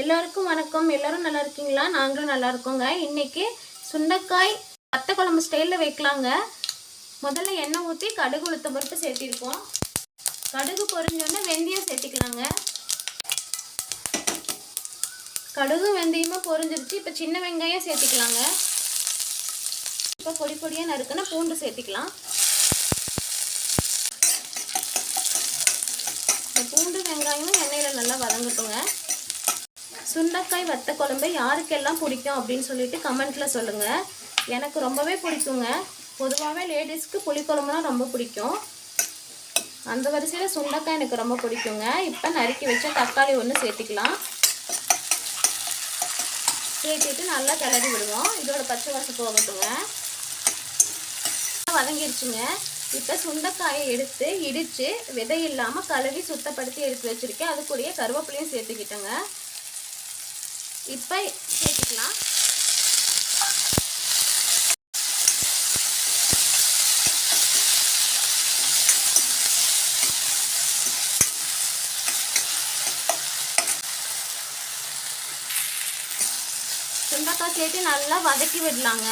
எல்லாருக்கும் வணக்கம். எல்லாரும் நல்லா இருக்கீங்களா? நாங்களும் நல்லா இருக்கோங்க. இன்னைக்கு சுண்டைக்காய் வத்த குழம்பு ஸ்டைலில் வைக்கலாங்க. முதல்ல எண்ணெய் ஊற்றி கடுகு உளுத்த பருப்பு சேர்த்திருக்கோம். கடுகு பொரிஞ்சோடனே வெந்தயம் சேர்த்திக்கலாங்க. கடுகு வெந்தயமும் பொரிஞ்சிருச்சு. இப்போ சின்ன வெங்காயம் சேர்த்திக்கலாங்க. இப்போ பொடி பொடியாக நறுக்குன்னா பூண்டு சேர்த்திக்கலாம். இந்த பூண்டு வெங்காயமும் எண்ணெயில் நல்லா வதங்கட்டுங்க. சுண்டக்காய் வத்த குழம்பு யாருக்கெல்லாம் பிடிக்கும் அப்படின்னு சொல்லிட்டு கமெண்ட்டில் சொல்லுங்க. எனக்கு ரொம்பவே பிடிக்குங்க. பொதுவாகவே லேடிஸ்க்கு புளிக்குழம்புனா ரொம்ப பிடிக்கும். அந்த வரிசையில் சுண்டக்காய் எனக்கு ரொம்ப பிடிக்குங்க. இப்போ நறுக்கி வச்ச தக்காளி ஒன்று சேர்த்துக்கலாம். சேர்த்துட்டு நல்லா கிளறி விடுவோம். இதோட பச்சை வாசம் போகட்டுங்க. வதங்கிடுச்சுங்க இப்போ சுண்டைக்காயை எடுத்து இடித்து விதை இல்லாமல் கழுவி சுத்தப்படுத்தி எடுத்து வச்சுருக்கேன். அதுக்குரிய கருவேப்பிலையும் சேர்த்துக்கிட்டேங்க. இப்போ சேர்த்துக்கலாம். சுண்டக்காய் சேர்த்து நல்லா வதக்கி விடலாங்க.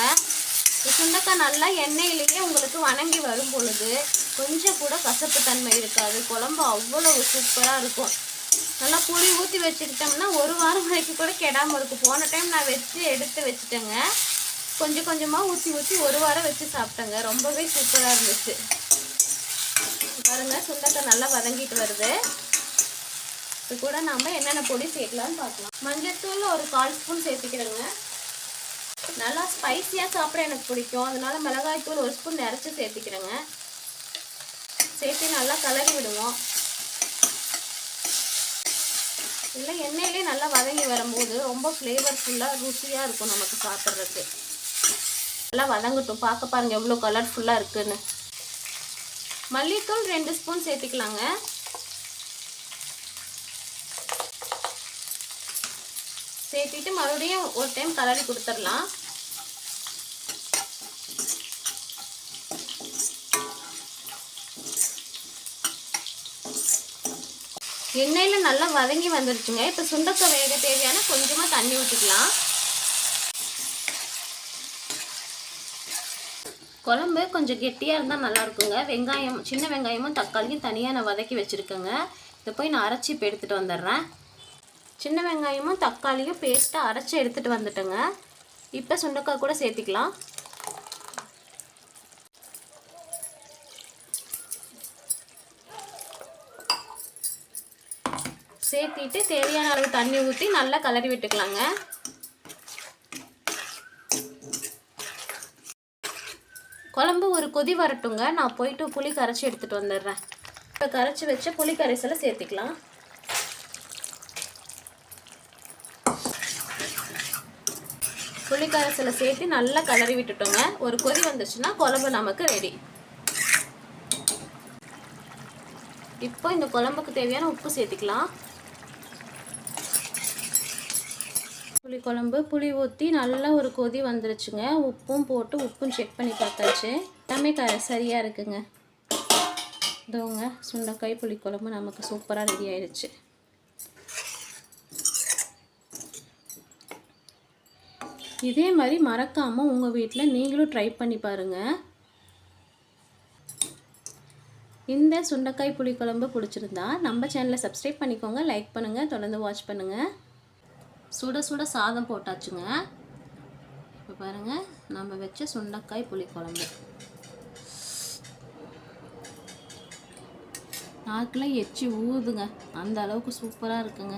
சுண்டக்காய் நல்லா எண்ணெயிலேயே உங்களுக்கு வணங்கி வரும் பொழுது கொஞ்சம் கூட கசப்பு தன்மை இருக்காது. குழம்பு அவ்வளவு சூப்பராக இருக்கும். நல்லா புளி ஊற்றி வச்சுக்கிட்டோம்னா ஒரு வாரம் வரைக்கும் கூட கெடாமல் இருக்கும். போன டைம் நான் வச்சு எடுத்து வச்சுட்டேங்க. கொஞ்சம் கொஞ்சமாக ஊற்றி ஊற்றி ஒரு வாரம் வச்சு சாப்பிட்டேங்க. ரொம்பவே சூப்பராக இருந்துச்சு. பாருங்க சுண்டக்காய் நல்லா வதங்கிட்டு வருது. இது கூட நாம் என்னென்ன பொடி சேர்க்கலாம்னு பார்க்கலாம். மஞ்சத்தூள் ஒரு கால் ஸ்பூன் சேர்த்துக்கிறேங்க. நல்லா ஸ்பைசியாக சாப்பிட எனக்கு பிடிக்கும். அதனால மிளகாய் தூள் ஒரு ஸ்பூன் நிறச்சி சேர்த்துக்கிறேங்க. சேர்த்து நல்லா கலரி விடுவோம். இல்லை எண்ணெயிலே நல்லா வதங்கி வரும்போது ரொம்ப ஃப்ளேவர்ஃபுல்லாக ருசியாக இருக்கும் நமக்கு சாப்பிட்றதுக்கு. நல்லா வதங்கட்டும். பார்க்க பாருங்கள் எவ்வளோ கலர்ஃபுல்லாக இருக்குதுன்னு மல்லித்தூள் ரெண்டு ஸ்பூன் சேர்த்துக்கலாங்க. சேர்த்துட்டு மறுபடியும் ஒரு டைம் கலரி கொடுத்துடலாம். எண்ணெயில் நல்லா வதங்கி வந்துருச்சுங்க. இப்போ சுண்டக்காய் வேக தேவையான கொஞ்சமாக தண்ணி ஊற்றிக்கலாம் குழம்பு கொஞ்சம் கெட்டியாக இருந்தால் நல்லாயிருக்குங்க வெங்காயம் சின்ன வெங்காயமும் தக்காளியும் தனியாக நான் வதக்கி வச்சுருக்கேங்க. இதை போய் நான் அரைச்சி இப்போ எடுத்துகிட்டு வந்துடுறேன். சின்ன வெங்காயமும் தக்காளியும் பேஸ்ட்டாக அரைச்சி எடுத்துகிட்டு வந்துட்டேங்க. இப்போ சுண்டக்காய் கூட சேர்த்திக்கலாம். சேர்த்திட்டு தேவையான அளவு தண்ணி ஊற்றி நல்லா கலரி விட்டுக்கலாங்க. குழம்பு ஒரு கொதி வரட்டுங்க. நான் போயிட்டு புளி கரைச்சி எடுத்துகிட்டு வந்துடுறேன். இப்போ கரைச்சி வச்ச புளி கரைசலை சேர்த்துக்கலாம். புளி கரைசலை சேர்த்து நல்லா கலரி விட்டுட்டோங்க. ஒரு கொதி வந்துச்சுன்னா குழம்பு நமக்கு ரெடி. இப்போ இந்த குழம்புக்கு தேவையான உப்பு சேர்த்துக்கலாம். புளி குழம்பு புளி ஊற்றி நல்லா ஒரு கொதி வந்துருச்சுங்க. உப்பும் போட்டு உப்பும் செக் பண்ணி பார்த்தாச்சு. எல்லாமே க சரியாக இருக்குங்க. இதோங்க சுண்டக்காய் புளி குழம்பு நமக்கு சூப்பராக ரெடி ஆயிடுச்சு இதே மாதிரி மறக்காமல் உங்கள் வீட்டில் நீங்களும் ட்ரை பண்ணி பாருங்கள் இந்த சுண்டைக்காய் புளிக்குழம்பு பிடிச்சிருந்தா நம்ம சேனலை சப்ஸ்கிரைப் பண்ணிக்கோங்க லைக் பண்ணுங்கள் தொடர்ந்து வாட்ச் பண்ணுங்கள் சுட சுட சாதம் போட்டாச்சுங்க. இப்போ பாருங்கள் நம்ம வச்ச சுண்டைக்காய் புளிக்குழம்பு. நாக்கில் எச்சி ஊதுங்க அந்த அளவுக்கு சூப்பராக இருக்குங்க.